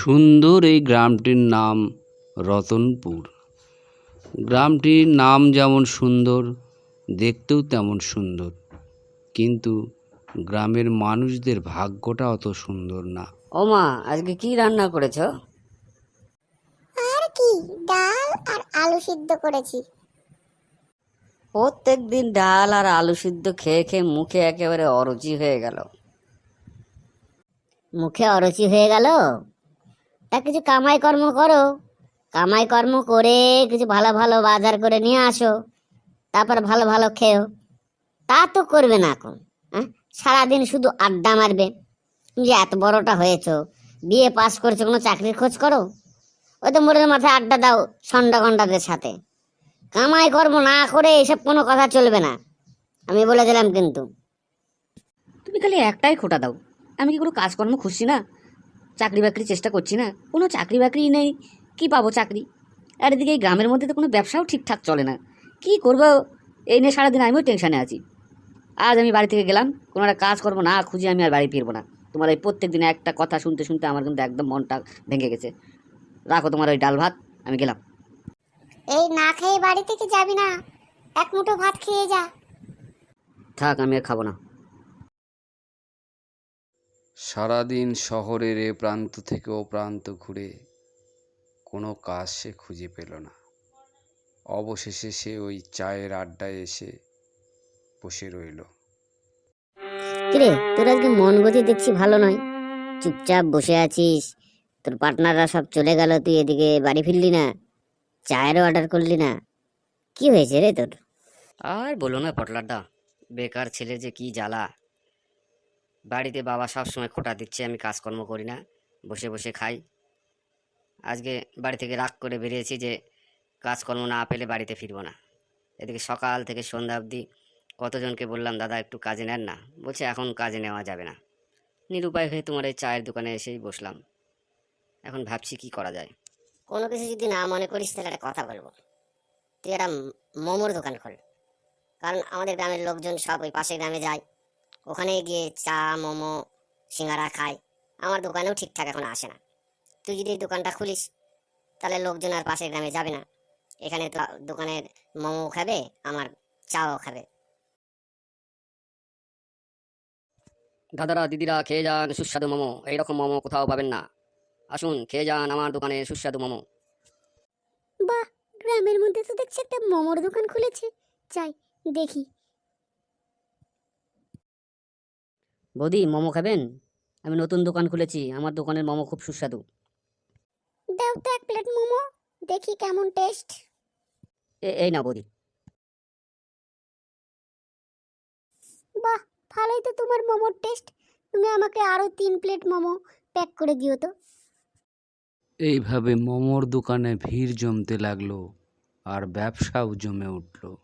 সুন্দর এই গ্রামটির নাম রতনপুর। গ্রামটির নাম যেমন সুন্দর দেখতেও তেমন সুন্দর। কিন্তু গ্রামের মানুষদের ভাগ্যটা অত সুন্দর না। ও মা আজকে কি রান্না করেছ? আর কি ডাল আর আলু সিদ্ধ করেছি। প্রত্যেক দিন ডাল আর আলু সিদ্ধ খেয়ে খেয়ে মুখে একেবারে অরুচি হয়ে গেল। মুখে অরুচি হয়ে গেল? তা কিছু কামাই কর্ম করো। কামাই কর্ম করে কিছু ভালো ভালো বাজার করে নিয়ে আসো। তারপর ভালো ভালো খেও। তা তো করবে না এখন হ্যাঁ? সারাদিন শুধু আড্ডা মারবে। যে এত বড়টা হয়েছো বিয়ে পাস করেছ, কোনো চাকরির খোঁজ করো? ওই তো মোড়ের মাথায় আড্ডা দাও সন্ডা গন্ডাদের সাথে। কামাই কর্ম না করে এসব কোনো কথা চলবে না। আমি বলে দিলাম কিন্তু। তুমি খালি একটাই খোটা দাও। আমি কি কোনো কাজকর্ম খুঁজছি না? চাকরি বাকরি চেষ্টা করছি না। কোনো চাকরি বাকরি নেই। কি পাবো চাকরি? আর এদিকে এই গ্রামের মধ্যে তো কোনো ব্যবসাও ঠিকঠাক চলে না। কি করব? এই নিয়ে সারাদিন আমিও টেনশানে আছি। আজ আমি বাড়ি থেকে গেলাম। কোনো একটা কাজ করব না খুঁজে আমি আর বাড়ি ফিরবো না। তোমার এই প্রত্যেক দিনে একটা কথা শুনতে শুনতে আমার কিন্তু একদম মনটা ভেঙে গেছে। রাখো তোমার ওই ডাল ভাত আমি গেলাম। এই না খেয়ে বাড়ি থেকে যাবি না। এক মুঠো ভাত খেয়ে যা। থাক আমি আর খাব না। সারাদিন শহরের এ প্রান্ত থেকে ও প্রান্ত ঘুরে কোনো কাজ সে খুঁজে পেল না। অবশেষে সে ওই চায়ের আড্ডায় এসে বসে রইল। কিরে তোর আজকে মন গতি দেখছি ভালো নয়। চুপচাপ বসে আছিস তোর পার্টনাররা সব চলে গেল তুই এদিকে বাড়ি ফিরলি না চায়েরও অর্ডার করলি না। কি হয়েছে রে তোর? আর বলো না পটলারদা বেকার ছেলে যে কি জ্বালা। বাড়িতে বাবা সব সময় খোটা দিচ্ছে, আমি কাজকর্ম করি না, বসে বসে খাই। আজকে বাড়ি থেকে রাগ করে বেরিয়েছি যে কাজকর্ম না পেলে বাড়িতে ফিরবো না। এদিকে সকাল থেকে সন্ধ্যা অবধি কতজনকে বললাম, দাদা, একটু কাজে নেন না। বলছে, এখন কাজে নেওয়া যাবে না। নিরুপায় হয়ে তোমার এই চায়ের দোকানে এসেই বসলাম। এখন ভাবছি কি করা যায়। কোনো কিছু যদি না মনে করিস, তাহলে একটা কথা বলব। তুই একটা মোমোর দোকান খোল। কারণ আমাদের গ্রামের লোকজন সব ওই পাশের গ্রামে যায়। ওখানে গিয়ে চা মোমো সিঙ্গারা খায় আমার দোকানেও ঠিকঠাক এখন আসে না। তুই যদি এই দোকানটা খুলিস তাহলে লোকজন আর পাশের গ্রামে যাবে না। এখানে তো দোকানের মোমো খাবে আমার চাও খাবে। দাদারা দিদিরা খেয়ে যান সুস্বাদু মোমো। এইরকম মোমো কোথাও পাবেন না। আসুন খেয়ে যান আমার দোকানে সুস্বাদু মোমো। বাহ গ্রামের মধ্যে তো দেখছি একটা মোমোর দোকান খুলেছে। চাই দেখি। বৌদি মোমো খাবেন? আমি নতুন দোকান খুলেছি আমার দোকানের মোমো খুব সুস্বাদু। দাও তো এক প্লেট মোমো দেখি কেমন টেস্ট। এ- এই না বৌদি। বাহ ভালোই তো তোমার মোমোর টেস্ট। তুমি আমাকে আরও তিন প্লেট মোমো প্যাক করে দিও তো। এইভাবে মোমোর দোকানে ভিড় জমতে লাগল আর ব্যবসাও জমে উঠল।